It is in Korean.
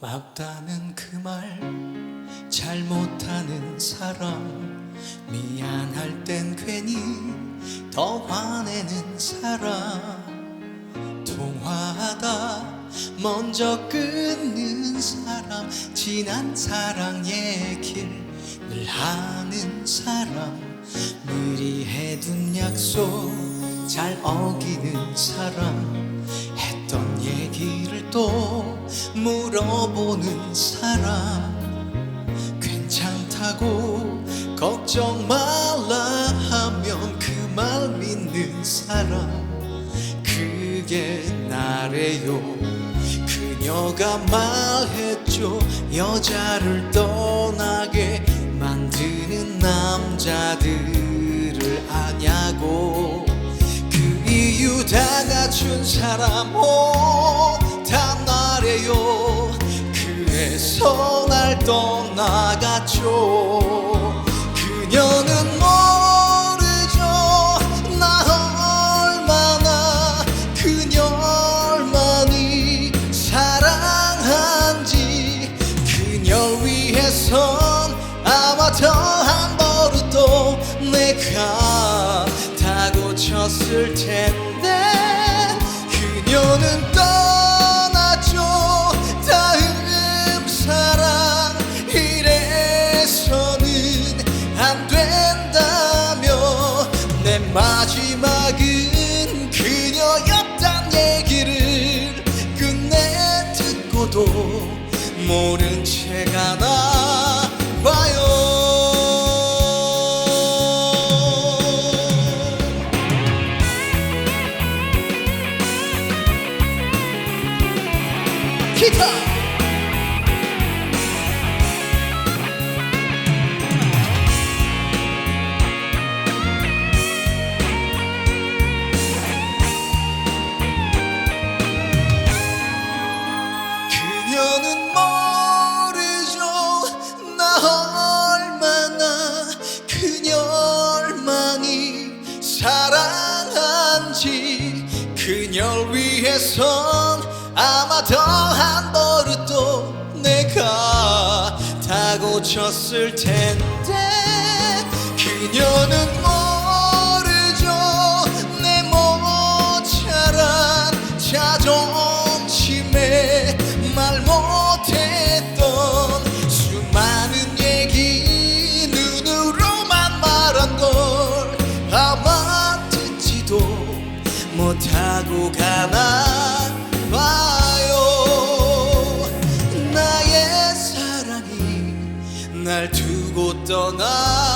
고맙다는 그 말 잘못하는 사람 미안할 땐 괜히 더 화내는 사람. 통화하다 먼저 끊는 사람 지난 사랑 얘길 늘 하는 사람. 미리 해둔 약속 잘 어기는 사람. 했던 얘기를 또 물어보는 사람. 괜찮다고 걱정 말라 하면 그 말 믿는 사람. 그게 나래요. 그녀가 말했죠. 여자를 떠나게 만드는 남자들을 아냐고. 그 이유 다 갖춘 사람. 오 그래서 날 떠나갔죠. 그녀는 모르죠. 나 얼마나 그녀를 많이 사랑한지. 그녀 위해선 아마 더한 버릇도 내가 다 고쳤을 텐데 안 된다며 내 마지막은 그녀였단 얘기를 끝내 듣고도 모른 채 가나 봐요. 기타 그녀를 위해선 아마 더 한 버릇도 내가 다 고쳤을 텐데 그녀는 하고 가나 봐요 나의 사랑이 날 두고 떠나